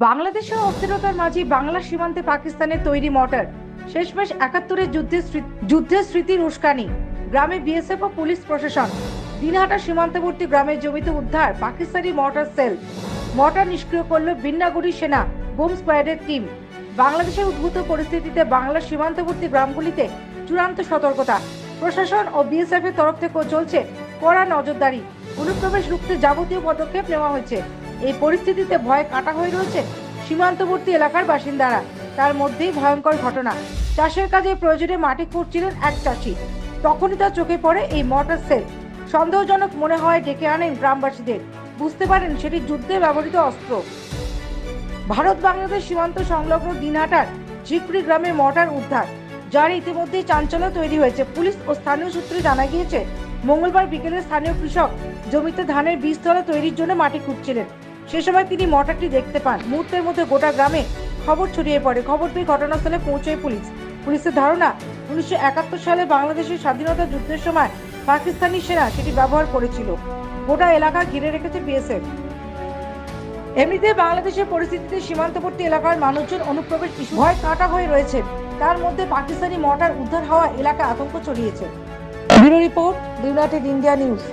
বাংলাদেশের অস্থিরতার মাঝে বাংলা সীমান্তে পাকিস্তানের তৈরি মর্টার। শেষমেশ একাত্তরের যুদ্ধের যুদ্ধের স্মৃতির উস্কানি। গ্রামে বিএসএফ ও পুলিশ প্রশাসন। দিনহাটা সীমান্তবর্তী গ্রামের জমিতে উদ্ধার পাকিস্তানি মর্টার সেল। মর্টার নিষ্ক্রিয় করল বিন্নাগুড়ি সেনা, বোম স্কোয়াডের টিম। বাংলাদেশের উদ্ভূত পরিস্থিতিতে বাংলার সীমান্তবর্তী গ্রামগুলিতে চূড়ান্ত সতর্কতা। প্রশাসন ও বিএসএফ এর তরফ থেকেও চলছে কড়া নজরদারি। অনুপ্রবেশ রুখতে যাবতীয় পদক্ষেপ নেওয়া হয়েছে। এই পরিস্থিতিতে ভয় কাটা হয়ে রয়েছে সীমান্তবর্তী এলাকার বাসিন্দারা। তার মধ্যেই ভয়ঙ্কর ঘটনা। চাষের কাজে প্রয়োজনে মাটি খুঁড়ছিলেন এক চাষি। তখনই তার চোখে পড়ে এই মর্টার সেল। সন্দেহজনক মনে হয় ডেকে আনেন গ্রামবাসীদের। বুঝতে পারেন সেটি যুদ্ধে ব্যবহৃত অস্ত্র। ভারত বাংলাদেশ সীমান্ত সংলগ্ন দিনহাটার ঝিকড়ি গ্রামে মর্টার উদ্ধার। যার ইতিমধ্যেই চাঞ্চল্য তৈরি হয়েছে। পুলিশ ও স্থানীয় সূত্রে জানা গিয়েছে, মঙ্গলবার বিকেলে স্থানীয় কৃষক জমিতে ধানের বীজতলা তৈরির জন্য মাটি খুঁড়ছিলেন। সে সময় তিনি মর্টারটি দেখতে পান। মুহূর্তের মধ্যে গোটা গ্রামে খবর ছড়িয়ে পড়ে। খবর পেয়ে ঘটনাস্থলে পৌঁছয় পুলিশ। পুলিশের ধারণা, উনিশশো একাত্তর সালে বাংলাদেশের স্বাধীনতা যুদ্ধের সময় পাকিস্তানি সেনা সেটি ব্যবহার করেছিল। গোটা এলাকা ঘিরে রেখেছে বিএসএফ এমনিতে বাংলাদেশের পরিস্থিতিতে সীমান্তবর্তী এলাকার মানুষজন অনুপ্রবেশ ভয় কাটা হয়ে রয়েছে। তার মধ্যে পাকিস্তানি মর্টার উদ্ধার হওয়া এলাকা আতঙ্ক ছড়িয়েছে। Bureau report, United India news.